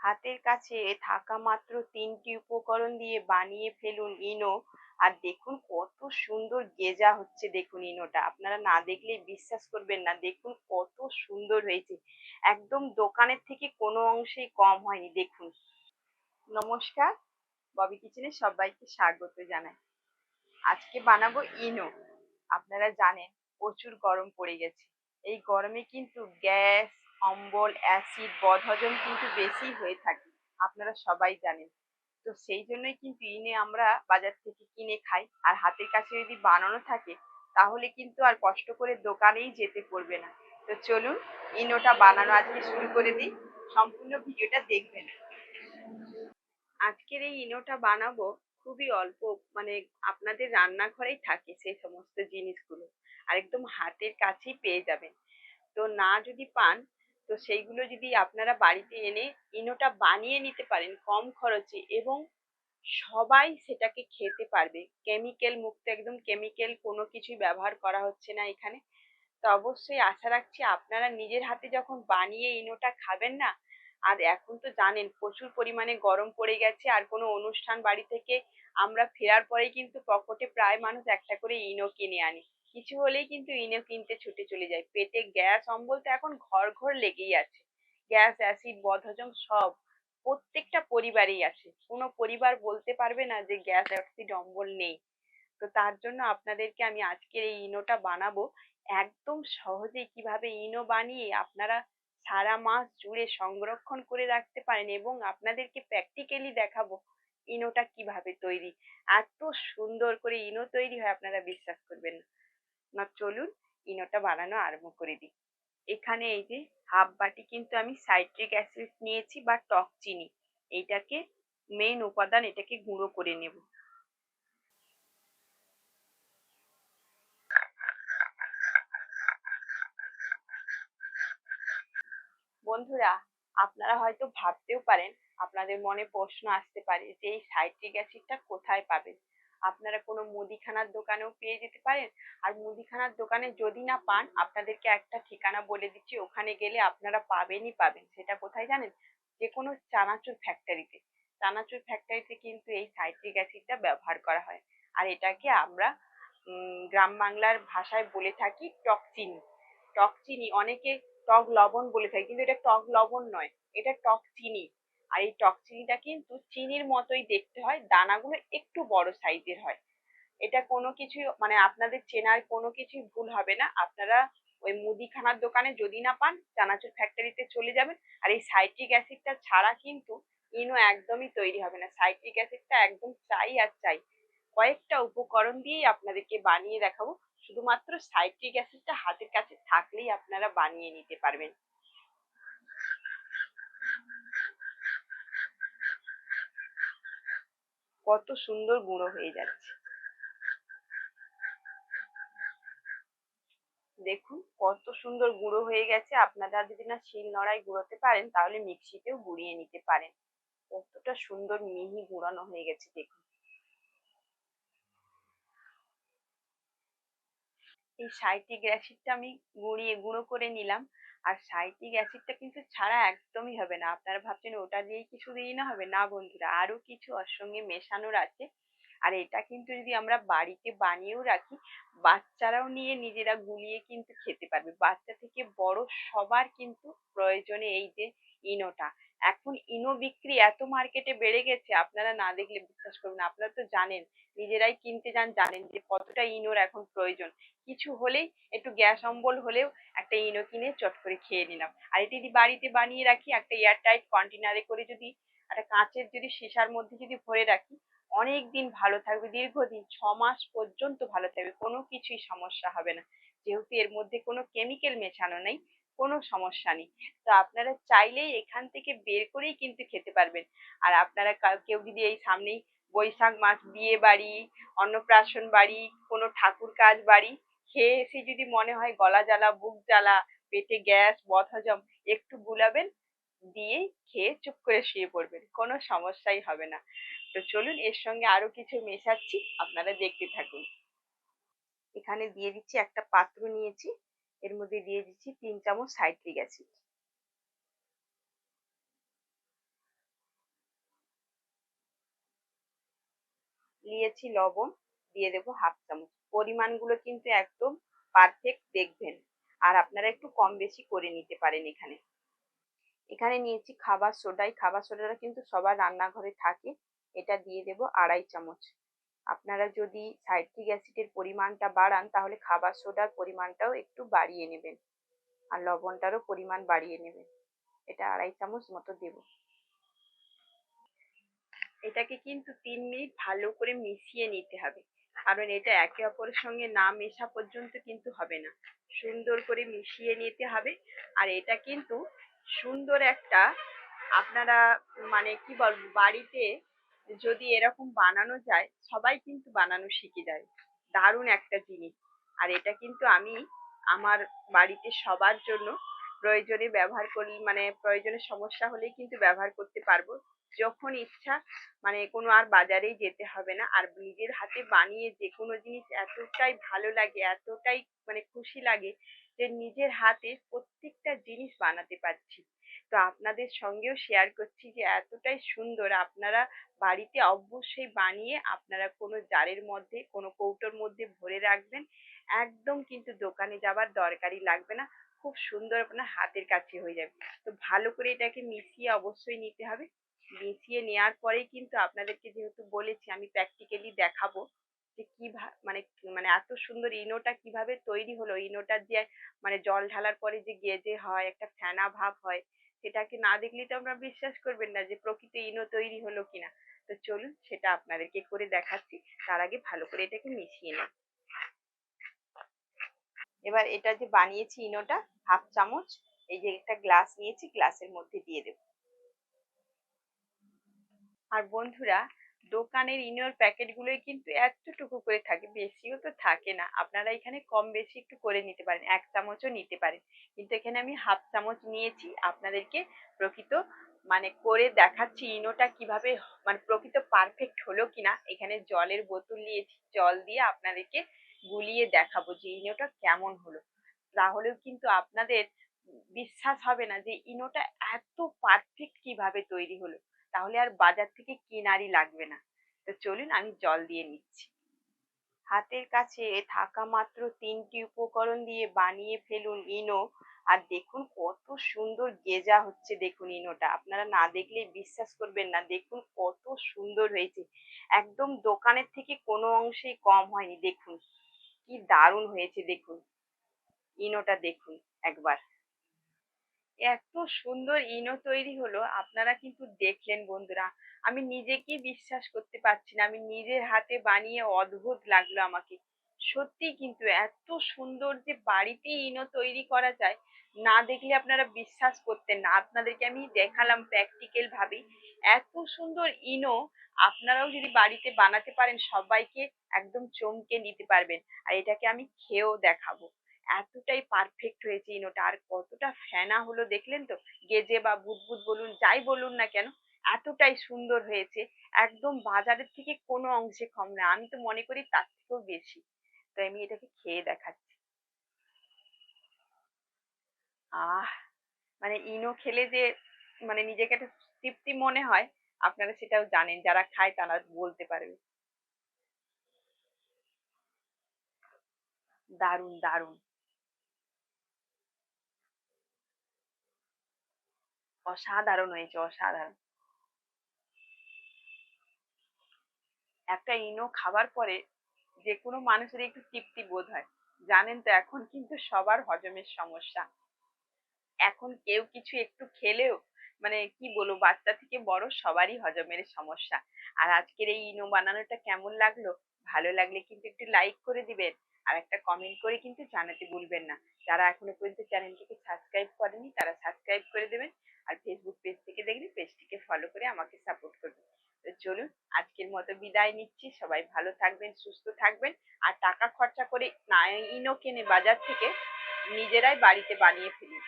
হাতের কাছে থাকা মাত্র তিনটি উপকরণ দিয়ে বানিয়ে ফেলুন ইনো। আর দেখুন কত সুন্দর গেজা হচ্ছে, দেখুন ইনোটা। আপনারা না দেখলে বিশ্বাস করবেন না, দেখুন কত সুন্দর হয়েছে। একদম দোকানের থেকে কোনো অংশেই কম হয়নি, দেখুন। নমস্কার, ববি কিচেনে সবাইকে স্বাগত জানাই। আজকে বানাবো ইনো। আপনারা জানেন প্রচুর গরম পড়ে গেছে। এই গরমে কিন্তু গ্যাস অম্বল, অ্যাসিড, বদহজম কিন্তু বেশি হয়ে থাকে, আপনারা সবাই জানেন। তো সেই জন্যই কিন্তু ইনে আমরা বাজার থেকে কিনে খাই, আর হাতের কাছে যদি বানানো থাকে, তাহলে কিন্তু আর কষ্ট করে দোকানেই যেতে পড়বে না। তো চলুন, ইনোটা বানানো আজকে শুরু করে দিই, সম্পূর্ণ ভিডিওটা দেখবেন। আজকের এই ইনোটা বানাবো খুবই অল্প মানে আপনাদের রান্নাঘরেই থাকে সেই সমস্ত জিনিসগুলো, আর একদম হাতের কাছেই পেয়ে যাবেন। তো না যদি পান তো সেইগুলো যদি আপনারা বাড়িতে এনে ইনোটা বানিয়ে নিতে পারেন কম খরচে এবং সবাই সেটাকে খেতে পারবে। কেমিক্যাল মুক্ত, একদম কেমিক্যাল কোনো কিছুই ব্যবহার করা হচ্ছে না এখানে। তো অবশ্যই আশা রাখছি আপনারা নিজের হাতে যখন বানিয়ে ইনোটা খাবেন না, আর এখন তো জানেন প্রচুর পরিমাণে গরম পড়ে গেছে, আর কোনো অনুষ্ঠান বাড়ি থেকে আমরা ফেরার পরেই কিন্তু পকেটে প্রায় মানুষ একটা করে ইনো কিনে আনি। কিছু হলেই কিন্তু ইনো কিনতে ছুটে চলে যায়। পেটে গ্যাস, অম্বল তো এখন ঘর ঘর লেগেই আছে। গ্যাস, অ্যাসিড, বদহজম সব প্রত্যেকটা পরিবারেই আছে। কোনো পরিবার বলতে পারবে না যে গ্যাস, অ্যাসিড, অম্বল নেই। তো তার জন্য আপনাদেরকে আমি আজকের এই ইনোটা বানাবো। একদম সহজে কীভাবে ইনো বানিয়ে আপনারা সারা মাস জুড়ে সংরক্ষণ করে রাখতে পারেন এবং আপনাদেরকে প্র্যাকটিক্যালি দেখাবো ইনোটা কীভাবে তৈরি। এত সুন্দর করে ইনো তৈরি হয়, আপনারা বিশ্বাস করবেন না। না, চলুন ইনোটা বানানো আরম্ভ করে দিই। এখানে এই যে হাফ বাটি কিন্তু আমি সাইট্রিক অ্যাসিড নিয়েছি বা টক চিনি। এইটাকে মেন উপাদান এটাকে গুঁড়ো করে নেব। বন্ধুরা, আপনারা হয়তো ভাবতেও পারেন, আপনাদের মনে প্রশ্ন আসতে পারে যে এই সাইট্রিক অ্যাসিডটা কোথায় পাবেন? আপনারা কোনো মুদিখানার দোকানেও পেয়ে যেতে পারেন। আর মুদিখানার দোকানে যদি না পান, আপনাদেরকে একটা ঠিকানা বলে দিচ্ছি, ওখানে গেলে আপনারা পাবেনই পাবেন। সেটা কোথায় জানেন? যে কোনো চানাচুর ফ্যাক্টরিতে চানাচুর ফ্যাক্টরিতে কিন্তু এই সাইট্রিক অ্যাসিডটা ব্যবহার করা হয়। আর এটাকে আমরা গ্রাম বাংলার ভাষায় বলে থাকি টক চিনি। টক চিনি, অনেকে টক লবণ বলে থাকে, কিন্তু এটা টক লবণ নয়, এটা টক চিনি। আর এই টক চিনিটা কিন্তু চিনির মতোই দেখতে হয়, দানাগুলো একটু বড় সাইজের হয়। এটা কোনো কিছু মানে আপনাদের চেনার কোনো কিছুই ভুল হবে না। আপনারা ওই মুদিখানার দোকানে যদি না পান, চানাচুর ফ্যাক্টরিতে চলে যাবেন। আর এই সাইট্রিক অ্যাসিডটা ছাড়া কিন্তু ইনো একদমই তৈরি হবে না। সাইট্রিক অ্যাসিডটা একদম চাই আর চাই। কয়েকটা উপকরণ দিয়েই আপনাদেরকে বানিয়ে দেখাবো। শুধুমাত্র সাইট্রিক অ্যাসিডটা হাতের কাছে থাকলেই আপনারা বানিয়ে নিতে পারবেন। কত সুন্দর গুঁড়ো হয়ে যাচ্ছে। দেখুন, কত সুন্দর গুঁড়ো হয়ে গেছে। আপনারা যদি না শিল নড়াই গুঁড়োতে পারেন, তাহলে মিক্সিতেও গুঁড়িয়ে নিতে পারেন। কতটা সুন্দর মিহি গুঁড়ানো হয়ে গেছে, দেখুন। এই সাইট্রিক অ্যাসিডটা আমি গুঁড়িয়ে গুঁড়ো করে নিলাম। আর সাইট্রিক অ্যাসিডটা কিন্তু ছাড়া একদমই হবে না। আপনারা ভাবছেন ওটা দিয়েই কি শুধু না হবে? না বন্ধুরা আরও কিছু ওর সঙ্গে মেশানোর আছে। আর এটা কিন্তু যদি আমরা বাড়িতে বানিয়েও রাখি, বাচ্চারাও নিয়ে নিজেরা গুলিয়ে কিন্তু খেতে পারবে। বাচ্চা থেকে বড় সবার কিন্তু প্রয়োজনে এই যে ইনোটা। এখন ইনো বিক্রি এত মার্কেটে বেড়ে গেছে, আপনারা না দেখলে বিশ্বাস করবেন আপনারা তো জানেন, নিজেরাই কিনতে যান, জানেন যে কতটা ইনোর এখন প্রয়োজন। কিছু হলেই, একটু গ্যাস অম্বল হলেও একটা ইনো কিনে চট করে খেয়ে নিলাম। আর এটি যদি বাড়িতে বানিয়ে রাখি, একটা এয়ারটাইট কন্টেনারে করে যদি, একটা কাঁচের যদি সীসার মধ্যে যদি ভরে রাখি, অনেক দিন ভালো থাকবে, দীর্ঘদিন, ছ মাস পর্যন্ত ভালো থাকবে, কোনো কিছুই সমস্যা হবে না। যেহেতু এর মধ্যে কোনো কেমিক্যাল মেশানো নেই কোনো সমস্যা নেই। তো আপনারা চাইলেই এখান থেকে বের করেই কিন্তু খেতে পারবেন। আর আপনারা কেউ যদি এই সামনেই বৈশাখ মাস, বিয়ে বাড়ি, অন্নপ্রাশন বাড়ি, কোনো ঠাকুর কাজ বাড়ি, খেয়ে এসে যদি মনে হয় গলা জ্বালা, বুক জ্বালা, পেটে গ্যাস, বদহজম, একটু গুলাবেন দিয়ে খেয়ে চুপ করে শুয়ে পড়বেন। কোনো সমস্যাই হবে না। তো চলুন এর সঙ্গে আরও কিছু মেশাচ্ছি। আপনারা দেখতে থাকুন। এখানে দিয়ে দিচ্ছি একটা পাত্র নিয়েছি। এর মধ্যে দিয়ে দিচ্ছি তিন চামচ সাইট্রিক অ্যাসিড। নিয়েছি লবণ, দিয়ে দেব হাফ চামচ। পরিমাণগুলো কিন্তু একদম পারফেক্ট দেখবেন। আর আপনারা একটু কম বেশি করে নিতে পারেন এখানে। এখানে নিয়েছি খাবার সোডাই খাবার সোডাটা কিন্তু সবার রান্নাঘরে থাকে। এটা দিয়ে দেব আড়াই চামচ। আপনারা যদি সাইট্রিক অ্যাসিডের পরিমাণটা বাড়ান, তাহলে খাবার সোডার পরিমাণটাও একটু বাড়িয়ে নেবেন। আর লবণটারও পরিমাণ বাড়িয়ে নেবেন। এটা আড়াই চামচ মতো দেব। এটাকে কিন্তু তিন মিনিট ভালো করে মিশিয়ে নিতে হবে। কারণ এটা একে অপরের সঙ্গে না মেশা পর্যন্ত কিন্তু হবে না। সুন্দর করে মিশিয়ে নিতে হবে। আর এটা কিন্তু সুন্দর একটা আপনারা মানে কি বলব, বাড়িতে যদি এরকম বানানো যায়, সবাই কিন্তু বানানো শিখে যায়। দারুণ একটা জিনিস। আর এটা কিন্তু আমি আমার বাড়িতে সবার জন্য প্রয়োজনে ব্যবহার করি মানে প্রয়োজনে সমস্যা হলেই কিন্তু ব্যবহার করতে পারব। যখন ইচ্ছা মানে কোনো আর বাজারেই যেতে হবে না। আর নিজের হাতে বানিয়ে যে কোনো জিনিস এতটাই ভালো লাগে, এতটাই মানে খুশি লাগে যে নিজের হাতে প্রত্যেকটা জিনিস বানাতে পারছি। তো আপনাদের সঙ্গেও শেয়ার করছি যে এতটাই সুন্দর আপনারা বাড়িতে অবশ্যই বানিয়ে আপনারা কোনো জারের মধ্যে, কোনো কৌটোর মধ্যে ভরে রাখবেন। একদম কিন্তু দোকানে যাবার দরকারই লাগবে না। খুব সুন্দর আপনার হাতের কাছে হয়ে যাবে। তো ভালো করে এটাকে মিশিয়ে অবশ্যই নিতে হবে। মিশিয়ে নেওয়ার পরেই কিন্তু আপনাদেরকে যেহেতু বলেছি, আমি প্র্যাকটিক্যালি দেখাবো যে কি মানে মানে এত সুন্দর ইনোটা কীভাবে তৈরি হলো। ইনোটার যে মানে জল ঢালার পরে যে গেজে হয়, একটা ফেনা ভাব হয় সেটাকে না দেখলে তো আমরা বিশ্বাস করবেন না যে প্রকৃত ইনো তৈরি হলো কিনা। তো চলুন সেটা আপনাদেরকে করে দেখাচ্ছি। তার আগে ভালো করে এটাকে মিশিয়ে নিই। এবার এটা যে বানিয়েছি ইনোটা, হাফ চামচ, এই যে একটা গ্লাস নিয়েছি, গ্লাসের মধ্যে দিয়ে দেব। আর বন্ধুরা দোকানের ইনোর প্যাকেটগুলোই কিন্তু এতটুকু করে থাকে, বেশিও তো থাকে না। আপনারা এখানে কম বেশি একটু করে নিতে পারেন, এক চামচও নিতে পারেন। কিন্তু এখানে আমি হাফ চামচ নিয়েছি, আপনাদেরকে প্রকৃত মানে করে দেখাচ্ছি ইনোটা কীভাবে মানে প্রকৃত পারফেক্ট হলো কিনা। এখানে জলের বোতল নিয়েছি, জল দিয়ে আপনাদেরকে গুলিয়ে দেখাবো যে ইনোটা কেমন হলো। তাহলেও কিন্তু আপনাদের বিশ্বাস হবে না যে ইনোটা এত পারফেক্ট কীভাবে তৈরি হলো। তাহলে আর বাজার থেকে কেনারই লাগবে না। তো চলুন আমি জল দিয়ে নিচ্ছি। হাতের কাছে থাকা মাত্র তিনটি উপকরণ দিয়ে বানিয়ে ফেলুন ইনো। আর দেখুন কত সুন্দর গেজা হচ্ছে, দেখুন ইনোটা। আপনারা না দেখলে বিশ্বাস করবেন না, দেখুন কত সুন্দর হয়েছে। একদম দোকানের থেকে কোনো অংশেই কম হয়নি, দেখুন। কি দারুণ হয়েছে, দেখুন। ইনোটা দেখুন একবার। এত সুন্দর ইনো তৈরি হলো, আপনারা কিন্তু দেখলেন বন্ধুরা। আমি নিজেকে বিশ্বাস করতে পারছি না, আমি নিজের হাতে বানিয়ে অদ্ভুত লাগল আমাকে। সত্যি কিন্তু এত সুন্দর যে বাড়িতে ইনো তৈরি করা যায়, না দেখলে আপনারা বিশ্বাস করতেন না। আপনাদেরকে আমি দেখালাম প্র্যাকটিক্যাল ভাবে। এত সুন্দর ইনো আপনারাও যদি বাড়িতে বানাতে পারেন, সবাইকে একদম চমকে নিতে পারবেন। আর এটাকে আমি খেয়েও দেখাবো। এতটাই পারফেক্ট হয়েছে ইনোটা আর কতটা ফেনা হলো দেখলেন তো? গেজে বা বুদবুদ বলুন, যাই বলুন না কেন, এতটাই সুন্দর হয়েছে। একদম বাজারের থেকে কোনো অংশে কম না, আমি তো মনে করি তার থেকেও বেশি। তো আমি এটাকে খেয়ে দেখাচ্ছি। আহ মানে ইনো খেলে যে মানে নিজেকে একটা তৃপ্তি মনে হয়, আপনারা সেটাও জানেন, যারা খায় তারা বলতে পারবে। দারুণ দারুণ। অসাধারণ হয়েছে, অসাধারণ। একটা ইনো খাবার পরে যে কোনো মানুষের একটু তৃপ্তি বোধ হয়। জানেন তো, এখন কিন্তু সবার হজমের সমস্যা। এখন কেউ কিছু একটু খেলেও মানে কি বলব, বাচ্চা থেকে বড় সবারই হজমের সমস্যা। আর আজকের এই ইনো বানানোটা কেমন লাগল? ভালো লাগলে কিন্তু একটু লাইক করে দিবেন। আর একটা কমেন্ট করে কিন্তু জানাতে ভুলবেন না। যারা এখনও পর্যন্ত চ্যানেলটিকে সাবস্ক্রাইব করেনি, তারা সাবস্ক্রাইব করে দেবেন। আর ফেসবুক পেজ থেকে দেখলে পেজটিকে ফলো করে আমাকে সাপোর্ট করবে। তো চলুন, আজকের মতো বিদায় নিচ্ছি। সবাই ভালো থাকবেন, সুস্থ থাকবেন। আর টাকা খরচা করে না ইনো কেনে বাজার থেকে নিজেরাই বাড়িতে বানিয়ে ফেলুন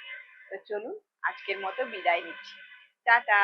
তো চলুন, আজকের মতো বিদায় নিচ্ছি। টাটা!